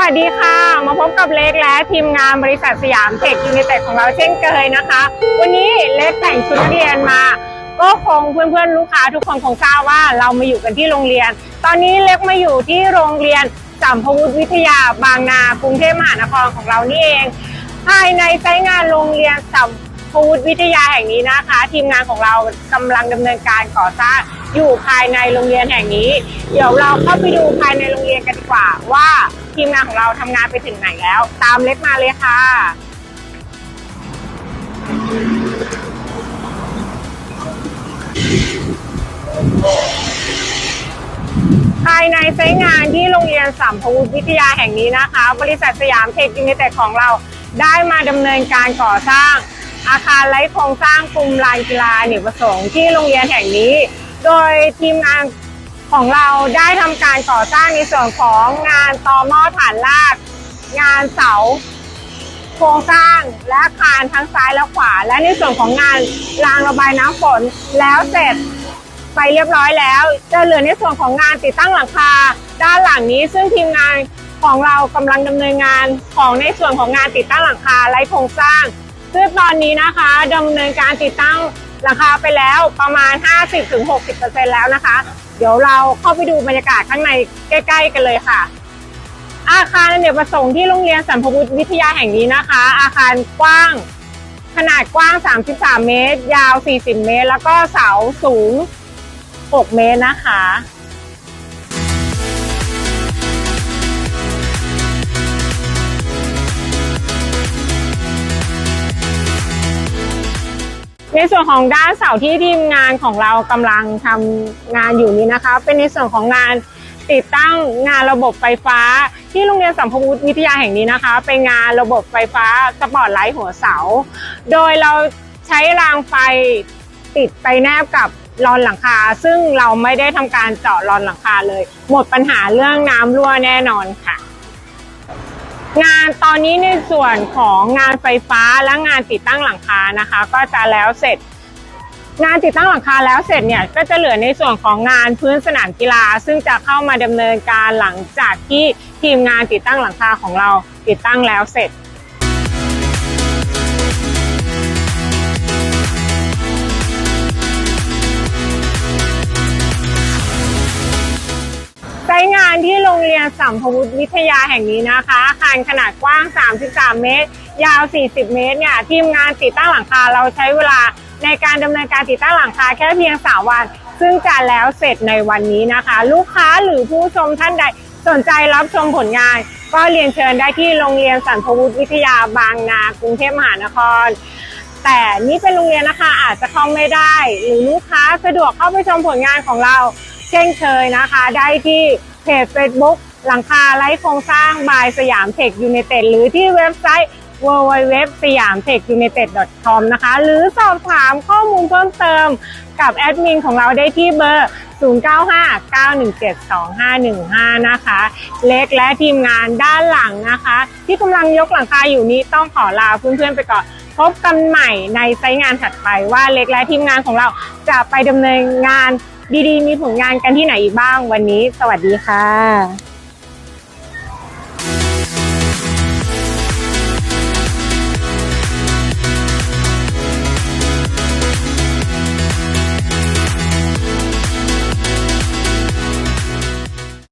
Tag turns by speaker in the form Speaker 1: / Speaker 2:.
Speaker 1: วัสดีค่ะ มาพบกับเล็กและทีมงานบริษัทสยามเทคยูนิเต็ดของเราเช่นเคยนะคะ วันนี้เล็กแต่งชุดนักเรียนมา ก็คงเพื่อนๆลูกค้าทุกคนคงทราบว่าเรามาอยู่กันที่โรงเรียน ตอนนี้เล็กมาอยู่ที่โรงเรียนสัมพวุฒิวิทยาบางนากรุงเทพมหานครของเรานี่เอง ภายในไซต์งานโรงเรียนสัมพวุฒิวิทยาแห่งนี้นะคะ ทีมงานของเรากำลังดำเนินการก่อสร้างอยู่ภายในโรงเรียนแห่งนี้ เดี๋ยวเราเข้าไปดูภายในโรงเรียนกันดีกว่าว่า ทีมงานของเราทำงานไปถึงไหนแล้ว ตามเล็กมาเลยค่ะ ภายในไซต์งานที่โรงเรียนสัมพวุฒิวิทยาแห่งนี้นะคะ บริษัทสยามเทคยูนิเต็ดของเราได้มาดำเนินการก่อสร้าง อาคารไร้โครงสร้างกลุ่มลานกีฬาอเนกประสงค์ที่โรงเรียนแห่งนี้ โดยทีมงาน ของเราได้ทำการก่อสร้างในส่วนของงานตอหม้อฐานราก งานเสา โครงสร้างและอาคารทั้งซ้ายและขวา และในส่วนของงานรางระบายน้ำฝนแล้วเสร็จไปเรียบร้อยแล้ว จะเหลือในส่วนของงานติดตั้งหลังคา ด้านหลังนี้ซึ่งทีมงานของเรากำลังดำเนินงานของในส่วนของงานติดตั้งหลังคาไร้โครงสร้าง ซึ่งตอนนี้นะคะดำเนินการติดตั้งหลังคาไปแล้วประมาณ 50-60%แล้วนะคะ เดี๋ยวเราเข้าไปดูบรรยากาศข้างในใกล้ ๆ กันเลยค่ะ อาคารเนกประสงค์ที่โรงเรียนสัมพวุฒิวิทยาแห่งนี้นะคะ อาคารกว้างขนาดกว้าง 33 เมตร ยาว 40 เมตร แล้วก็เสาสูง 6 เมตรนะคะ ในส่วนของด้านเสาที่ทีมงานของเรากำลังทำงานอยู่นี้นะคะ เป็นในส่วนของงานติดตั้งงานระบบไฟฟ้า ที่โรงเรียนสัมพวุฒิวิทยาแห่งนี้นะคะ เป็นงานระบบไฟฟ้าสปอตไลท์หัวเสา โดยเราใช้รางไฟติดไปแนบกับรอนหลังคา ซึ่งเราไม่ได้ทำการเจาะรอนหลังคาเลย หมดปัญหาเรื่องน้ำรั่วแน่นอนค่ะ งานตอนนี้ในส่วนของงานไฟฟ้าและงานติดตั้งหลังคานะคะ ก็จะแล้วเสร็จ งานติดตั้งหลังคาแล้วเสร็จเนี่ยก็จะเหลือในส่วนของงานพื้นสนามกีฬา ซึ่งจะเข้ามาดำเนินการหลังจากที่ทีมงานติดตั้งหลังคาของเราติดตั้งแล้วเสร็จานที่โรงเรียนสัมพวุฒิวิทยาแห่งนี้นะคะ อาคารขนาดกว้าง 33 เมตร ยาว 40 เมตรเนี่ยทีมงานติดตั้งหลังคาเราใช้เวลาในการดำเนินการติดตั้งหลังคาแค่เพียง 3 วัน ซึ่งจะแล้วเสร็จในวันนี้นะคะ ลูกค้าหรือผู้ชมท่านใดสนใจรับชมผลงาน ก็เรียนเชิญได้ที่โรงเรียนสันพวุฒิวิทยาบางนากรุงเทพมหานคร แต่นี่เป็นโรงเรียนนะคะอาจจะเข้าไม่ได้ หรือลูกค้าสะดวกเข้าไปชมผลงานของเรา เช่นเคยนะคะ ได้ที่ เพจ Facebook หลังคาไร้โครงสร้างบายสยามเทคยู i นเต็ดหรือที่เว็บไซต์ www สยามเทคยู i นเต็ด com นะคะ หรือสอบถามข้อมูลเพิ่มเติมกับแอดมินของเราได้ที่เบอร์ 0959172515 นะคะ เล็กและทีมงานด้านหลังนะคะ ที่กำลังยกหลังคาอยู่นี้ต้องขอลาเพื่อนๆไปก่อน พบกันใหม่ในไซต์งานถัดไปว่าเล็กและทีมงานของเราจะไปดำเนินงาน ดีๆ มีผลงานกันที่ไหนอีกบ้างวันนี้ สวัสดีค่ะ